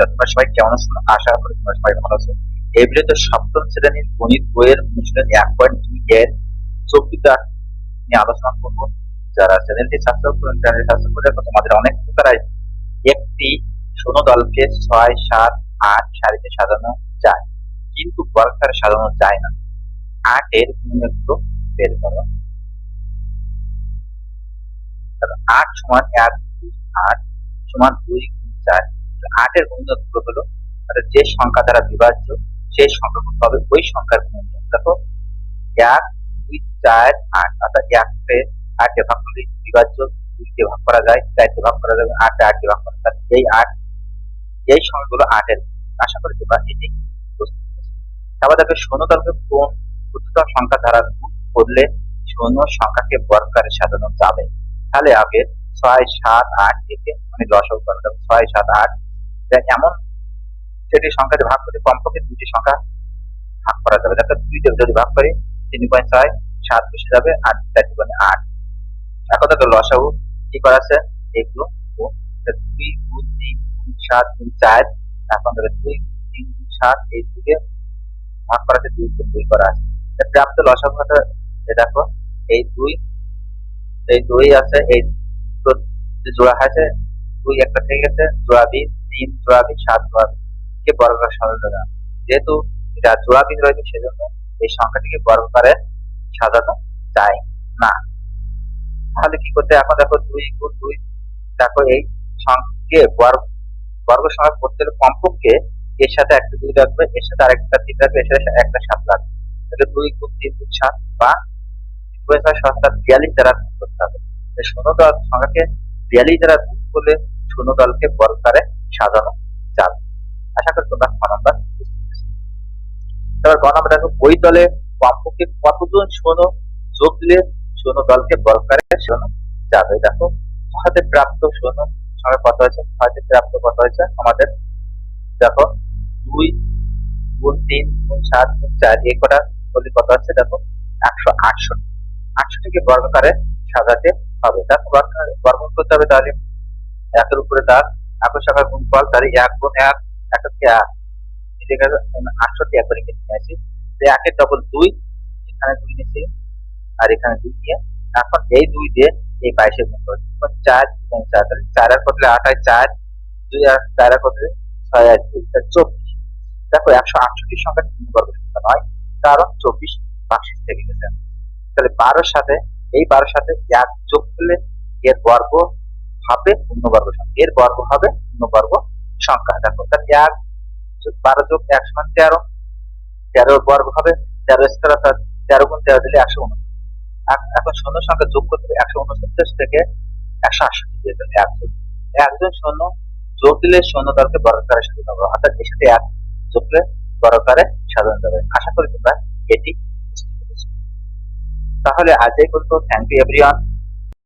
বন্ধুরা তোমরা কেমন আছো? আশা করি তোমরা সবাই ভালো আছো। এই ভিডিওতে সপ্তম শ্রেণির গণিত বইয়ের অনুশীলন এক পয়েন্ট দুই এর চব্বিশটা নিয়ে আলোচনা করব। যারা চ্যানেলটি সাবস্ক্রাইব করেন, চ্যানেলটি সাবস্ক্রাইব করে রাখো তোমাদের অনেক উপকার একটি শূন্য দলকে ছয়, সাত, আট সারিতে সাজানো যায়। কিন্তু বর্গাকারে সাজানো যায় না। আটের গুণনীয়কগুলো বের করো। আট সমান এক আট সমান দুই চার। আটের গুণনীয়কগুলো হলো অর্থাৎ যে সংখ্যা দ্বারা বিভাজ্য, সেই সংখ্যাগুলো হবে ওই সংখ্যার গুণনীয়ক দেখো, এক, দুই, চার, আট। অর্থাৎ এককে আটে ভাগ করলে বিভাজ্য দুইতে ভাগ করা যায় চারটে ভাগ করা যাবে, আটে আটটি ভাগ করা যায়। এই আট, এই সংখ্যাগুলো আটের আশা করি তোমরা এটি তারপর দেখো, শূন্য দলকে কোন ক্ষুদ্রতম সংখ্যা দ্বারা গুণ করলে শূন্য সংখ্যাকে বর্গকারে সাজানো যাবে। তাহলে আগে ছয়, সাত, আট থেকে আমি লসক করে ছয়, সাত, আট এটা এমন সেটি সংখ্যাতে ভাগ করে কমপক্ষে দুটি সংখ্যা ভাগ করা যাবে। দেখো দুইতে যদি ভাগ করি, তিন পয়েন্ট ছয়, সাত বসে যাবে আর চারটি পয়েন্ট আট। এখন দেখো লসাগু কি করা আছে? এগুলো। তা দুই গুণ তিন গুণ সাত গুণ চার। এখন দেখো দুই তিন গুণ সাত, এই দুইকে ভাগ করা আছে, দুই গুণ দুই করা আছে। তা প্রাপ্ত লসাগুটা এ দেখো, এই দুই এই দুই আছে, এই জোড়া আছে দুই একটা থেকে গেছে, জোড়া বিন তিন জোড়া বিন সাত জোড়া বিন কে বর্গাকার সাজানো যেহেতু এটা জোড়া বিন রয়েছে, সেজন্য এই সংখ্যাটিকে বর্গকারে সাজানো যায় না। তাহলে কি করতে এখন দেখো দুই গুণ দুই, দেখো এই সংখ্যাকে বর্গ বর্গ সংখ্যা করতে হলে কমপক্ষে এর সাথে একটা দুই রাখবে এর সাথে আরেকটা তিন রাখবে এর সাথে একটা সাত রাখবে তাহলে দুই গুণ তিন গুণ সাত বা তিন বিয়াল্লিশ দ্বারা গুণ করতে হবে। শূন্য দল সংখ্যাকে বিয়াল্লিশ দ্বারা গুণ করলে শূন্য দলকে বর্গকারে সাজানো যাবে। আশা করি তোমরা পেরেছ। এবার গ নম্বর দেখো, ওই দলে কমপক্ষে কতজন শূন্য যোগ দিলে শূন্য দলকে বর্গকারে সাজানো যাবে। দেখো হাতে প্রাপ্ত শূন্য সংখ্যা কত হয়েছে? হাতে প্রাপ্ত কত হয়েছে? আমাদের দেখো, দুই গুণ তিন গুণ সাত গুণ চার, এই কটা করলে কত হচ্ছে? দেখো, একশো আটষট্টি। আটষট্টিকে বর্গকারে সাজাতে হবে। দেখো বর্গমূল করতে হবে তাহলে একের উপরে তার একুশ টাকার গুণ ফল তাহলে এক গুণ এক এক হচ্ছে এক মিলে আটষট্টি এক করে কেটে নিয়েছি। তো একের ডবল দুই, এখানে দুই নিয়েছি, আর এখানে দুই নিয়ে এখন এই দুই দিয়ে এই বাইশে গুণ এখন চার চার, তাহলে চার আর কতলে আট হয়? চার, দুই আর চার আর কতলে ছয় আর দুই, তাহলে চব্বিশ। দেখো, একশো আটষট্টি সংখ্যা পূর্ণবর্গ সংখ্যা নয়, কারণ চব্বিশ বাক্সিস থেকে গেছে। তাহলে বারোর সাথে, এই বারোর সাথে এক যোগ করলে এর বর্গ হবে পূর্ণবর্গ সংখ্যা। এর বর্গ হবে পূর্ণবর্গ সংখ্যা। দেখো, তাহলে এক বারো যোগ এক সমান তেরো। তেরো বর্গ হবে, তেরো স্কোয়ার অর্থাৎ তেরো গুণ তেরো দিলে একশো উনসত্তর। এখন শূন্য সংখ্যা যোগ করতে হবে, একশো উনসত্তর থেকে একশো আটষট্টি দিয়ে দিলে একজন একজন শূন্য, যোগ দিলে শূন্য দলকে বর্গকারে সাজানো হবে। অর্থাৎ এর সাথে এক যোগ দিলে বর্গকারে সাজানো যাবে আশা করি তোমরা এটি তাহলে আজ এই পর্যন্ত। Thank you everyone